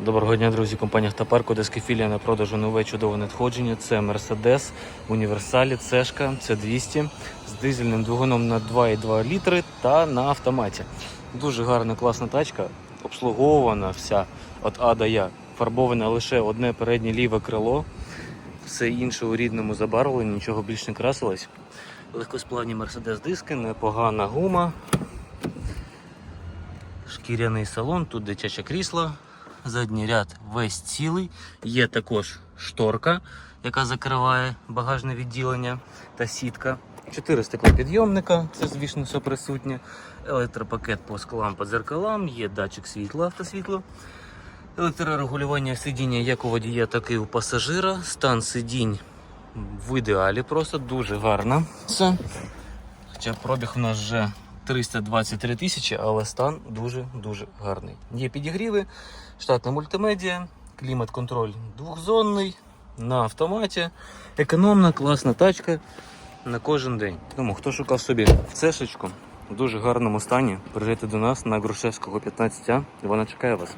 Доброго дня, друзі. Компанія «Автопарк», Одеська філія на продажу нове чудове надходження. Це Mercedes, універсалі, цешка, це 200 з дизельним двигуном на 2,2 літри та на автоматі. Дуже гарна, класна тачка, обслуговувана вся від А до Я. Фарбоване лише одне переднє ліве крило, все інше у рідному забарвленні, нічого більш не красилось. Легкосплавні Mercedes диски, непогана гума, шкіряний салон, тут дитяче крісло, задній ряд весь цілий. Є також шторка, яка закриває багажне відділення та сітка. Чотири стеклопідйомника, це звісно все присутнє. Електропакет по склам по дзеркалам, є датчик світла, автосвітло. Електрорегулювання сидіння як у водія, так і у пасажира. Стан сидінь в ідеалі, просто дуже гарно. Все. Хоча пробіг у нас вже 323 тисячі, але стан дуже-дуже гарний. Є підігріви, штатна мультимедіа, клімат-контроль двохзонний, на автоматі. Економна, класна тачка на кожен день. Тому хто шукав собі цешечку в дуже гарному стані, приїжджайте до нас на Грушевського 15А, вона чекає вас.